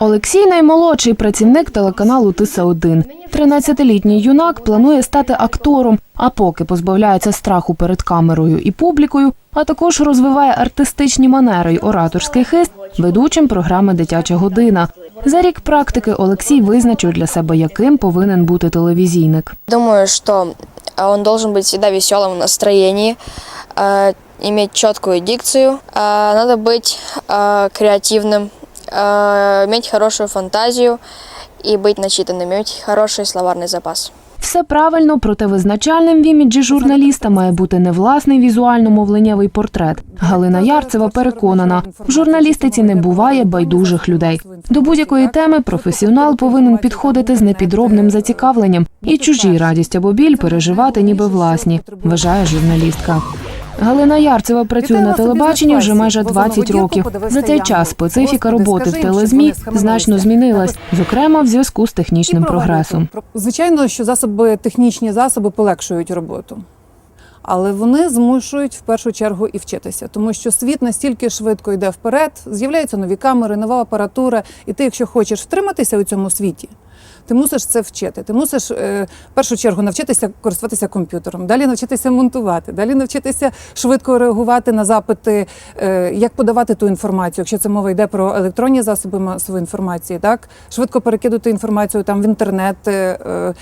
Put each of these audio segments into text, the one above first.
Олексій наймолодший працівник телеканалу Тиса 1 13-літній юнак планує стати актором, а поки позбавляється страху перед камерою і публікою, а також розвиває артистичні манери й ораторський хист ведучим програми Дитяча година. За рік практики Олексій визначив для себе, яким повинен бути телевізійник. Думаю, что э, он должен быть всегда в веселом настроении, э, иметь четкую дикцию, э, надо быть э, креативным, э, иметь хорошую фантазию и быть начитанным, иметь хороший словарный запас. Все правильно, проте визначальним в іміджі журналіста має бути не власний візуально-мовленнєвий портрет. Галина Ярцева переконана, в журналістиці не буває байдужих людей. До будь-якої теми професіонал повинен підходити з непідробним зацікавленням і чужі радість або біль переживати ніби власні, вважає журналістка. Галина Ярцева працює на телебаченні вже майже 20 років. За цей час специфіка роботи в телезмі значно змінилась, зокрема в зв'язку з технічним прогресом. Звичайно, що засоби, технічні засоби полегшують роботу. Але вони змушують в першу чергу і вчитися, тому що світ настільки швидко йде вперед, з'являються нові камери, нова апаратура, і ти, якщо хочеш втриматися у цьому світі, ти мусиш це вчити. Ти мусиш е, в першу чергу навчитися користуватися комп'ютером, далі навчитися монтувати, далі навчитися швидко реагувати на запити, е, як подавати ту інформацію, якщо це мова йде про електронні засоби масової інформації, так швидко перекидати інформацію там в інтернет, е,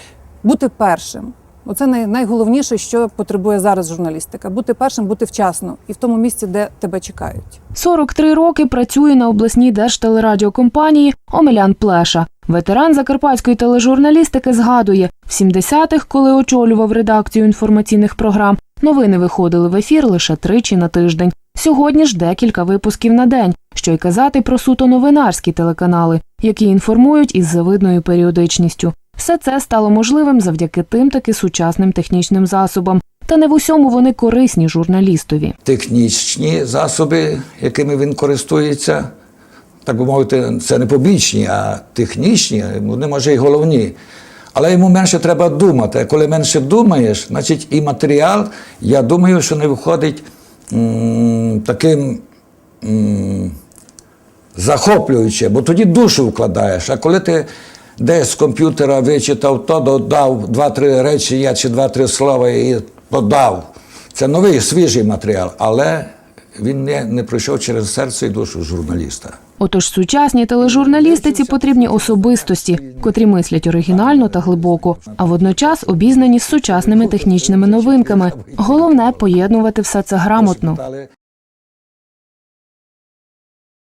бути першим. Оце найголовніше, що потребує зараз журналістика: бути першим, бути вчасно і в тому місці, де тебе чекають. 43 роки працює на обласній держтелерадіокомпанії Омелян Плеша. Ветеран закарпатської тележурналістики згадує, в 70-х, коли очолював редакцію інформаційних програм, новини виходили в ефір лише тричі на тиждень. Сьогодні ж декілька випусків на день, що й казати про суто новинарські телеканали, які інформують із завидною періодичністю. Все це стало можливим завдяки тим таки сучасним технічним засобам. Та не в усьому вони корисні журналістові. технічні засоби, якими він користується. Так би мовити, це не побічні, а технічні, вони може і головні. Але йому менше треба думати. А коли менше думаєш, значить і матеріал, я думаю, що не виходить м, таким м, захоплююче, бо тоді душу вкладаєш. А коли ти десь з комп'ютера вичитав, то додав два-три речення чи два-три слова і подав. Це новий свіжий матеріал, але він не, не пройшов через серце і душу журналіста. Отож, сучасній тележурналістиці потрібні особистості, котрі мислять оригінально та глибоко, а водночас обізнані з сучасними технічними новинками. Головне поєднувати все це грамотно.